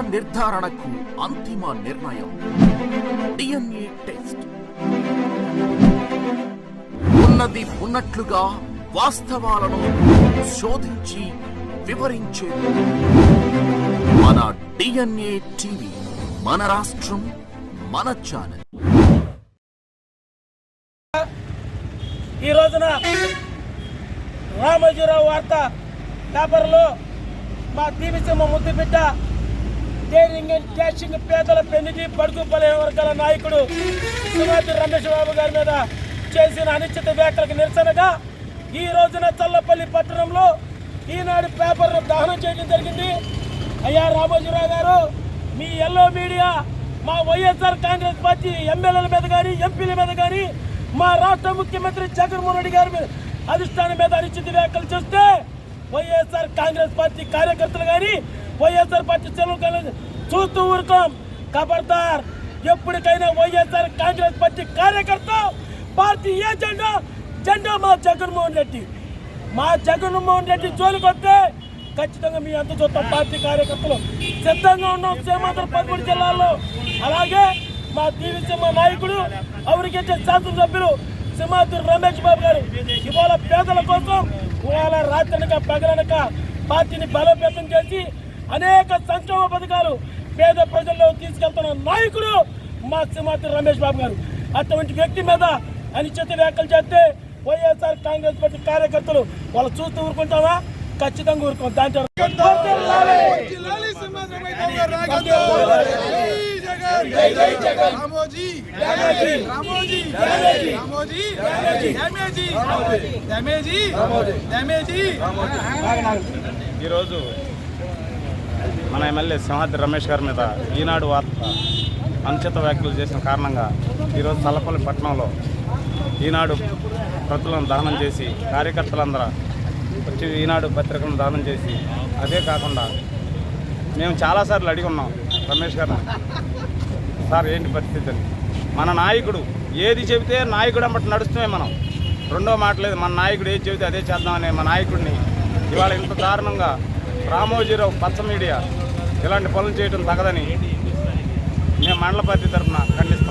నిర్ధారణకు అంతిమ నిర్ణయం. DNA test. ఉన్నది ఉన్నట్లుగా వాస్తవాలను శోధించి వివరించే. మన డిఎన్ఏ టీవీ మన రాష్ట్రం మన ఛానల్. ఈ రోజున రామోజీరావు వార్త పేపర్లో మా తీవిసమ్మ ముద్దు బిడ్డ డేరింగ్ అండ్ డాషింగ్ పేదల పెన్నిధి బడుగు బలహీన వర్గాల నాయకుడు సుమాతి రమేష్ బాబు గారి మీద చేసిన అనిశ్చిత వ్యాఖ్యలకు నిరసనగా ఈ రోజున చల్లపల్లి పట్టణంలో ఈనాడు పేపర్ను దహనం చేయడం జరిగింది. అయ్యా రామోజీరావు గారు మీ ఎల్లో మీడియా మా వైఎస్ఆర్ కాంగ్రెస్ పార్టీ ఎమ్మెల్యేల మీద కానీ ఎంపీల మీద కానీ మా రాష్ట్ర ముఖ్యమంత్రి జగన్మోహన్ రెడ్డి గారి మీద అధిష్టానం మీద అనిశ్చిత వ్యాఖ్యలు చేస్తే వైఎస్ఆర్ కాంగ్రెస్ పార్టీ కార్యకర్తలు కానీ వైఎస్ఆర్ పార్టీ చెరువు కానీ చూస్తూ ఊరుకోం. ఖబర్దార్ ఎప్పటికైనా వైఎస్ఆర్ కాంగ్రెస్ పార్టీ కార్యకర్త పార్టీ ఏ జెండా? జెండా మా జగన్మోహన్ రెడ్డి. మా జగన్మోహన్ రెడ్డి జోలికొస్తే ఖచ్చితంగా మీ అంత చూస్తాం పార్టీ కార్యకర్తలు. సిద్ధంగా ఉన్నాం సీమాంధ్ర పదమూడు జిల్లాల్లో. అలాగే మా సింహ నాయకుడు అవరికెట్టే శాసనసభ్యులు సింహాద్రి రమేష్ బాబు గారు. ఇవాళ పేదల కోసం ఇవాళ రాత్రనక పగలనక పార్టీని బలోపేతం చేసి అనేక సంక్షేమ పథకాలు పేద ప్రజల్లో తీసుకెళ్తున్న నాయకుడు మా శ్రీమతి రమేష్ బాబు గారు. అటువంటి వ్యక్తి మీద అనిశ్చిత వ్యాఖ్యలు చేస్తే వైఎస్ఆర్ కాంగ్రెస్ పార్టీ కార్యకర్తలు వాళ్ళు చూస్తూ ఊరుకుంటామా? ఖచ్చితంగా ఊరుకోం. దాంట్లో ఈరోజు మన ఎమ్మెల్యే సింహాద్రి రమేష్ గారి మీద ఈనాడు వార్త అనుచిత వ్యాఖ్యలు చేసిన కారణంగా ఈరోజు తలపల్లి పట్టణంలో ఈనాడు ప్రతులను దహనం చేసి కార్యకర్తలందరూ వచ్చి ఈనాడు పత్రికలను దహనం చేసి అదే కాకుండా మేము చాలాసార్లు అడిగి ఉన్నాం రమేష్ గారిని సార్ ఏంటి పరిస్థితి? అని. మన నాయకుడు ఏది చెబితే నాయకుడు అమ్మటి నడుస్తున్నాయి మనం. రెండో మాట లేదు మన నాయకుడు ఏది చెబితే అదే చేద్దామనే మన నాయకుడిని ఇవాళ ఇంత దారుణంగా రామోజీరావు పచ్చ మీడియా ఇలాంటి పనులు చేయడం తగదని. మేము మండల పార్టీ తరఫున ఖండిస్తాం.